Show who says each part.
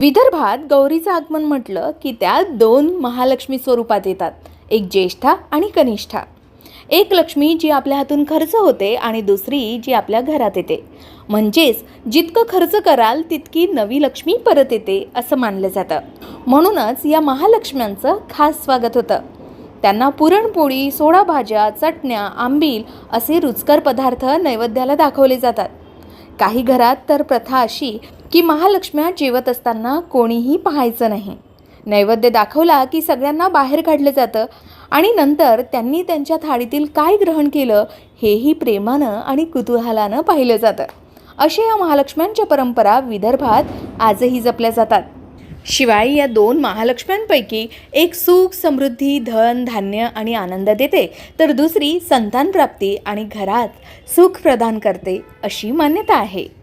Speaker 1: विदर्भात गौरीचं आगमन म्हटलं की त्या दोन महालक्ष्मी स्वरूपात येतात एक ज्येष्ठा आणि कनिष्ठा. एक लक्ष्मी जी आपल्या हातून खर्च होते आणि दुसरी जी आपल्या घरात येते. म्हणजेच जितकं खर्च कराल तितकी नवी लक्ष्मी परत येते असं मानलं जातं. म्हणूनच या महालक्ष्म्यांचं खास स्वागत होतं. त्यांना पुरणपोळी सोडा भाज्या चटण्या आंबील असे रुचकर पदार्थ नैवेद्याला दाखवले जातात. काही घरात तर प्रथा अशी की महालक्ष्म्या जेवत असताना कोणीही पाहायचं नाही. नैवेद्य दाखवला की सगळ्यांना बाहेर काढलं जातं आणि नंतर त्यांनी त्यांच्या थाळीतील काय ग्रहण केलं हेही प्रेमानं आणि कुतूहलानं पाहिलं जातं. अशा या महालक्ष्म्यांच्या परंपरा विदर्भात आजही जपल्या जातात. शिवाय या दोन महालक्ष्म्यांपैकी एक सुख समृद्धी धन धान्य आणि आनंद देते तर दुसरी संतान प्राप्ती आणि घरात सुख प्रदान करते अशी मान्यता आहे.